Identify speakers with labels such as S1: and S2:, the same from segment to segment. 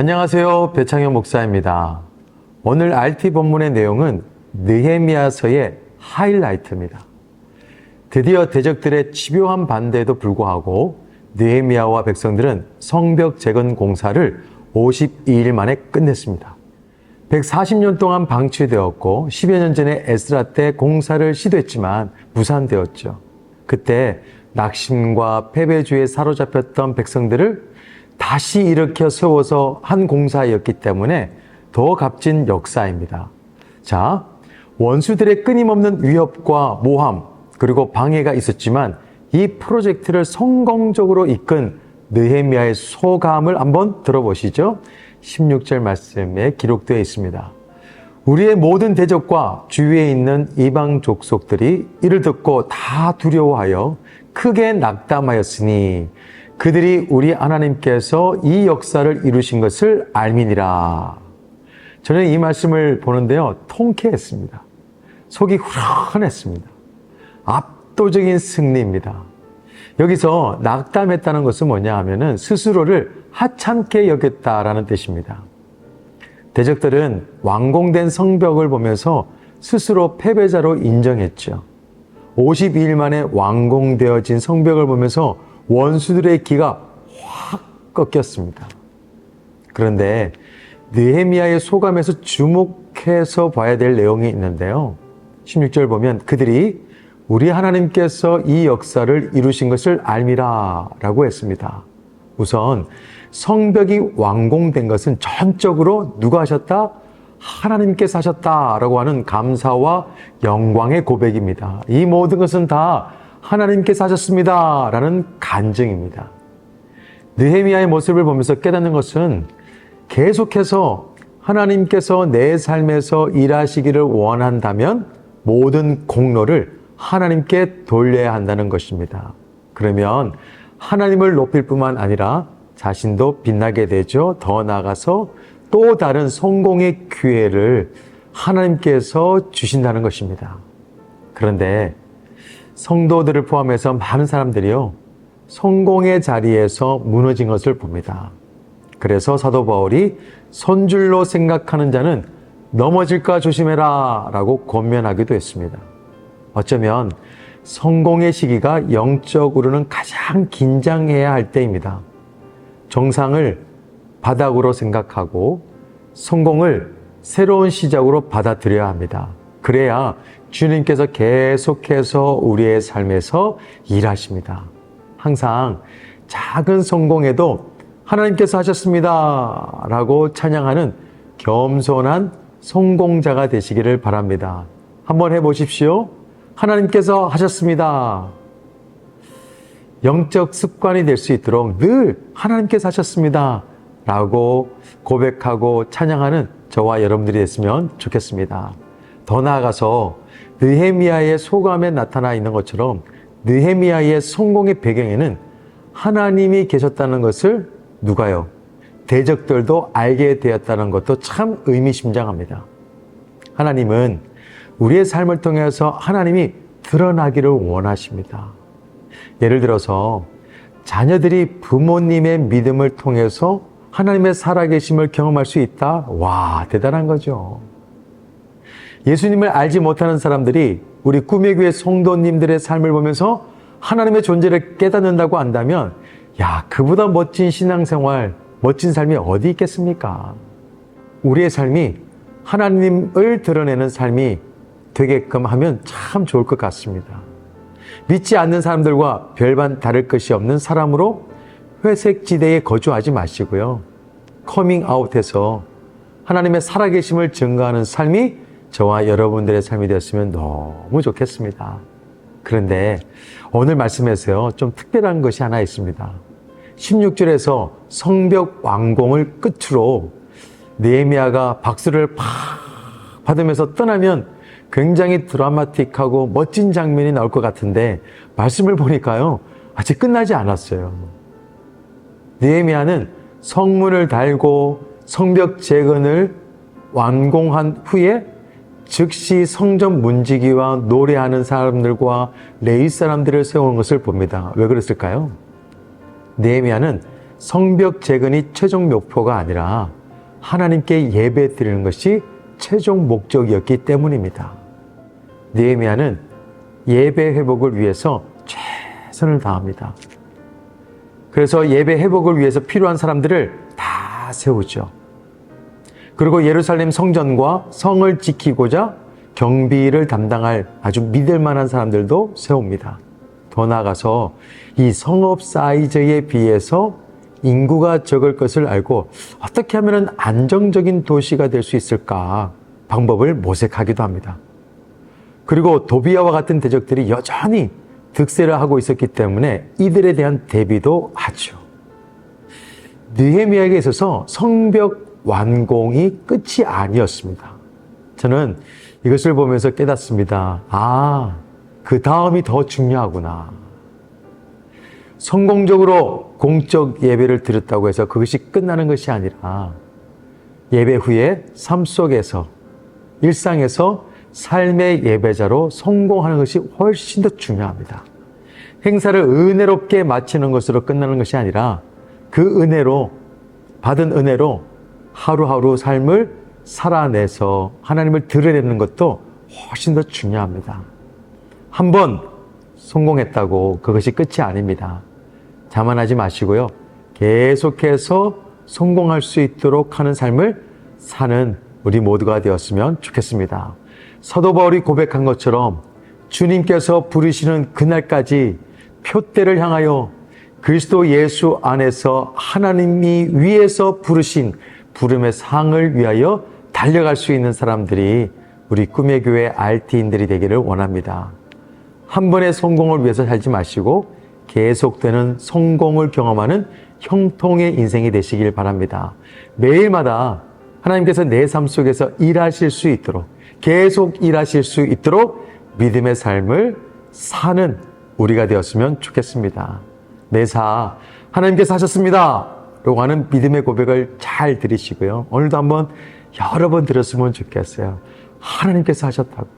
S1: 안녕하세요. 배창현 목사입니다. 오늘 RT 본문의 내용은 느헤미야서의 하이라이트입니다. 드디어 대적들의 집요한 반대에도 불구하고 느헤미야와 백성들은 성벽 재건 공사를 52일 만에 끝냈습니다. 140년 동안 방치되었고 10여 년 전에 에스라 때 공사를 시도했지만 무산되었죠. 그때 낙심과 패배주의에 사로잡혔던 백성들을 다시 일으켜 세워서 한 공사였기 때문에 더 값진 역사입니다. 자, 원수들의 끊임없는 위협과 모함, 그리고 방해가 있었지만 이 프로젝트를 성공적으로 이끈 느헤미야의 소감을 한번 들어보시죠. 16절 말씀에 기록되어 있습니다. 우리의 모든 대적과 주위에 있는 이방 족속들이 이를 듣고 다 두려워하여 크게 낙담하였으니 그들이 우리 하나님께서 이 역사를 이루신 것을 알미니라. 저는 이 말씀을 보는데요, 통쾌했습니다. 속이 후련했습니다. 압도적인 승리입니다. 여기서 낙담했다는 것은 뭐냐 하면은 스스로를 하찮게 여겼다라는 뜻입니다. 대적들은 완공된 성벽을 보면서 스스로 패배자로 인정했죠. 52일 만에 완공되어진 성벽을 보면서 원수들의 기가 확 꺾였습니다. 그런데 느헤미야의 소감에서 주목해서 봐야 될 내용이 있는데요. 16절 보면 그들이 우리 하나님께서 이 역사를 이루신 것을 알미라 라고 했습니다. 우선 성벽이 완공된 것은 전적으로 누가 하셨다? 하나님께서 하셨다 라고 하는 감사와 영광의 고백입니다. 이 모든 것은 다 하나님께서 하셨습니다. 라는 간증입니다. 느헤미야의 모습을 보면서 깨닫는 것은 계속해서 하나님께서 내 삶에서 일하시기를 원한다면 모든 공로를 하나님께 돌려야 한다는 것입니다. 그러면 하나님을 높일 뿐만 아니라 자신도 빛나게 되죠. 더 나아가서 또 다른 성공의 기회를 하나님께서 주신다는 것입니다. 그런데 성도들을 포함해서 많은 사람들이요, 성공의 자리에서 무너진 것을 봅니다. 그래서 사도 바울이 손줄로 생각하는 자는 넘어질까 조심해라 라고 권면하기도 했습니다. 어쩌면 성공의 시기가 영적으로는 가장 긴장해야 할 때입니다. 정상을 바닥으로 생각하고 성공을 새로운 시작으로 받아들여야 합니다. 그래야 주님께서 계속해서 우리의 삶에서 일하십니다. 항상 작은 성공에도 하나님께서 하셨습니다. 라고 찬양하는 겸손한 성공자가 되시기를 바랍니다. 한번 해보십시오. 하나님께서 하셨습니다. 영적 습관이 될 수 있도록 늘 하나님께서 하셨습니다. 라고 고백하고 찬양하는 저와 여러분들이 됐으면 좋겠습니다. 더 나아가서 느헤미야의 소감에 나타나 있는 것처럼 느헤미야의 성공의 배경에는 하나님이 계셨다는 것을 누가요? 대적들도 알게 되었다는 것도 참 의미심장합니다. 하나님은 우리의 삶을 통해서 하나님이 드러나기를 원하십니다. 예를 들어서 자녀들이 부모님의 믿음을 통해서 하나님의 살아계심을 경험할 수 있다? 와, 대단한 거죠. 예수님을 알지 못하는 사람들이 우리 꿈의 교회 성도님들의 삶을 보면서 하나님의 존재를 깨닫는다고 한다면, 야, 그보다 멋진 신앙생활, 멋진 삶이 어디 있겠습니까? 우리의 삶이 하나님을 드러내는 삶이 되게끔 하면 참 좋을 것 같습니다. 믿지 않는 사람들과 별반 다를 것이 없는 사람으로 회색 지대에 거주하지 마시고요. 커밍 아웃해서 하나님의 살아계심을 증거하는 삶이 저와 여러분들의 삶이 되었으면 너무 좋겠습니다. 그런데 오늘 말씀에서요, 좀 특별한 것이 하나 있습니다. 16절에서 성벽 완공을 끝으로 네헤미야가 박수를 팍 받으면서 떠나면 굉장히 드라마틱하고 멋진 장면이 나올 것 같은데 말씀을 보니까요 아직 끝나지 않았어요. 느헤미야는 성문을 달고 성벽 재건을 완공한 후에 즉시 성전 문지기와 노래하는 사람들과 레위 사람들을 세운 것을 봅니다. 왜 그랬을까요? 느헤미야는 성벽 재건이 최종 목표가 아니라 하나님께 예배 드리는 것이 최종 목적이었기 때문입니다. 느헤미야는 예배 회복을 위해서 최선을 다합니다. 그래서 예배 회복을 위해서 필요한 사람들을 다 세우죠. 그리고 예루살렘 성전과 성을 지키고자 경비를 담당할 아주 믿을 만한 사람들도 세웁니다. 더 나아가서 이 성읍 사이즈에 비해서 인구가 적을 것을 알고 어떻게 하면 안정적인 도시가 될 수 있을까 방법을 모색하기도 합니다. 그리고 도비아와 같은 대적들이 여전히 득세를 하고 있었기 때문에 이들에 대한 대비도 하죠. 느헤미야에게 있어서 성벽 완공이 끝이 아니었습니다. 저는 이것을 보면서 깨닫습니다. 아, 그 다음이 더 중요하구나. 성공적으로 공적 예배를 드렸다고 해서 그것이 끝나는 것이 아니라 예배 후에 삶 속에서 일상에서 삶의 예배자로 성공하는 것이 훨씬 더 중요합니다. 행사를 은혜롭게 마치는 것으로 끝나는 것이 아니라 그 은혜로 받은 은혜로 하루하루 삶을 살아내서 하나님을 드러내는 것도 훨씬 더 중요합니다. 한 번 성공했다고 그것이 끝이 아닙니다. 자만하지 마시고요. 계속해서 성공할 수 있도록 하는 삶을 사는 우리 모두가 되었으면 좋겠습니다. 사도 바울이 고백한 것처럼 주님께서 부르시는 그날까지 표대를 향하여 그리스도 예수 안에서 하나님이 위에서 부르신 부름의 상을 위하여 달려갈 수 있는 사람들이 우리 꿈의 교회 RT인들이 되기를 원합니다. 한 번의 성공을 위해서 살지 마시고 계속되는 성공을 경험하는 형통의 인생이 되시길 바랍니다. 매일마다 하나님께서 내 삶 속에서 일하실 수 있도록 계속 일하실 수 있도록 믿음의 삶을 사는 우리가 되었으면 좋겠습니다. 매사 하나님께서 하셨습니다. 라고 하는 믿음의 고백을 잘 들으시고요. 오늘도 한번 여러 번 들었으면 좋겠어요. 하나님께서 하셨다고.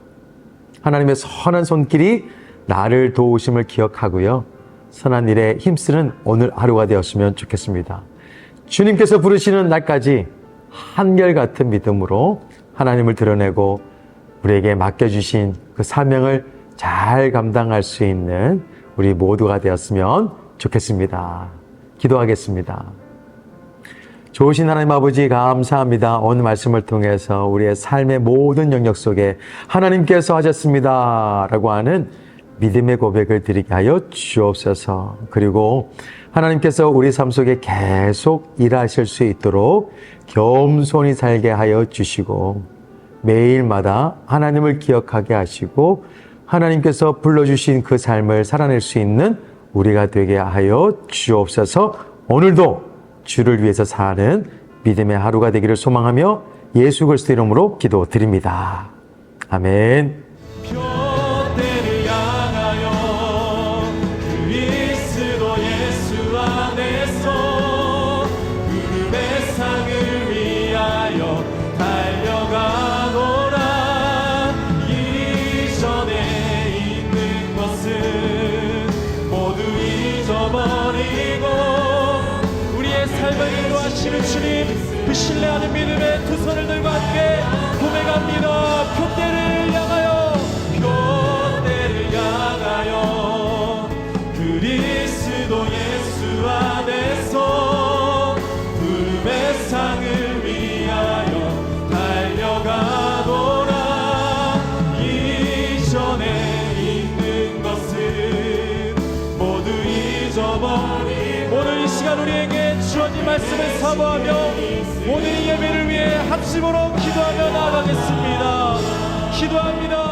S1: 하나님의 선한 손길이 나를 도우심을 기억하고요. 선한 일에 힘쓰는 오늘 하루가 되었으면 좋겠습니다. 주님께서 부르시는 날까지 한결같은 믿음으로 하나님을 드러내고 우리에게 맡겨주신 그 사명을 잘 감당할 수 있는 우리 모두가 되었으면 좋겠습니다. 기도하겠습니다. 좋으신 하나님 아버지 감사합니다. 오늘 말씀을 통해서 우리의 삶의 모든 영역 속에 하나님께서 하셨습니다. 라고 하는 믿음의 고백을 드리게 하여 주옵소서. 그리고 하나님께서 우리 삶 속에 계속 일하실 수 있도록 겸손히 살게 하여 주시고 매일마다 하나님을 기억하게 하시고 하나님께서 불러주신 그 삶을 살아낼 수 있는 우리가 되게 하여 주옵소서 오늘도 주를 위해서 사는 믿음의 하루가 되기를 소망하며 예수 그리스도 이름으로 기도드립니다. 아멘.
S2: 신뢰하는 믿음의 두 손을 들고 함께 고백합니다 표대를 향하여 표대를 향하여 그리스도 예수 안에서 부름의 상을 위하여 달려가노라. 이전에 있는 것은 모두 잊어버리고 오늘 이 시간 우리에게 주어진 말씀을 사모하며 오늘 이 예배를 위해 합심으로 기도하며 나아가겠습니다. 기도합니다